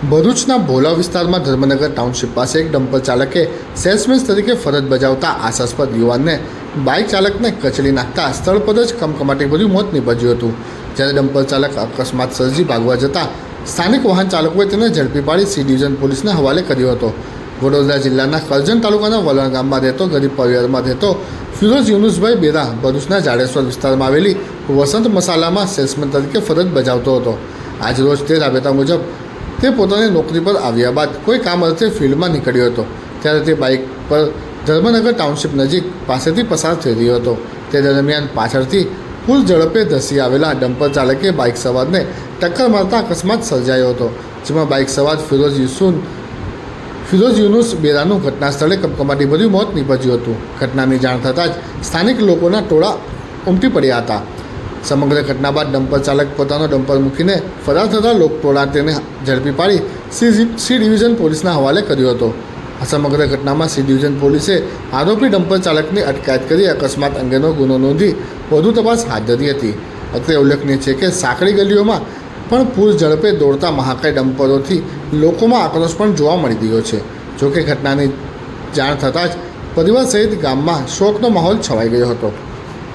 ભરૂચના ભોલા વિસ્તારમાં ધર્મનગર ટાઉનશીપ પાસે એક ડમ્પર ચાલકે સેલ્સમેન તરીકે ફરજ બજાવતા આશાસ્પદ યુવાનને બાઇક ચાલકને કચડી નાખતા સ્થળ પર જ કમકમાટી ભર્યું મોત નીપજ્યું હતું. જ્યારે ડમ્પર ચાલક અકસ્માત સર્જી ભાગવા જતાં સ્થાનિક વાહન ચાલકોએ તેને ઝડપી પાડી સી ડિવિઝન પોલીસને હવાલે કર્યો હતો. વડોદરા જિલ્લાના કરજણ તાલુકાના વલણ ગામમાં રહેતો, ગરીબ પરિવારમાં રહેતો ફિરોઝ યુનુસભાઈ બેરા ભરૂચના જાડેશ્વર વિસ્તારમાં આવેલી વસંત મસાલામાં સેલ્સમેન તરીકે ફરજ બજાવતો હતો. આજરોજ તે રાબેતા મુજબ તે પોતાની નોકરી પર આવ્યા બાદ કોઈ કામ અર્થે ફિલ્ડમાં નીકળ્યો હતો. ત્યારે તે બાઇક પર ધર્મનગર ટાઉનશીપ નજીક પાસેથી પસાર થઈ રહ્યો હતો. તે દરમિયાન પાછળથી ફૂલ ઝડપે ધસી આવેલા ડમ્પર ચાલકે બાઇક સવારને ટક્કર મારતા અકસ્માત સર્જાયો હતો, જેમાં બાઇક સવાર ફિરોઝ યુસુન, ફિરોઝ યુનુસ બેરાનું ઘટના સ્થળે કમકમાટી ભર્યું મોત નીપજ્યું હતું. ઘટનાની જાણ થતાં જ સ્થાનિક લોકોના ટોળા ઉમટી પડ્યા હતા. સમગ્ર ઘટના બાદ ડમ્પર ચાલક પોતાનો ડમ્પર મૂકીને ફરાર થતા લોકટોળા તેને ઝડપી પાડી સી સી ડિવિઝન પોલીસના હવાલે કર્યો હતો. આ સમગ્ર ઘટનામાં સી ડિવિઝન પોલીસે આરોપી ડમ્પર ચાલકની અટકાયત કરી અકસ્માત અંગેનો ગુનો નોંધી વધુ તપાસ હાથ ધરી હતી. અત્રે ઉલ્લેખનીય છે કે સાંકડી ગલીઓમાં પણ પૂર ઝડપે દોડતા મહાકાય ડમ્પરોથી લોકોમાં આક્રોશ પણ જોવા મળી રહ્યો છે. જોકે ઘટનાની જાણ થતાં જ પરિવાર સહિત ગામમાં શોકનો માહોલ છવાઈ ગયો હતો.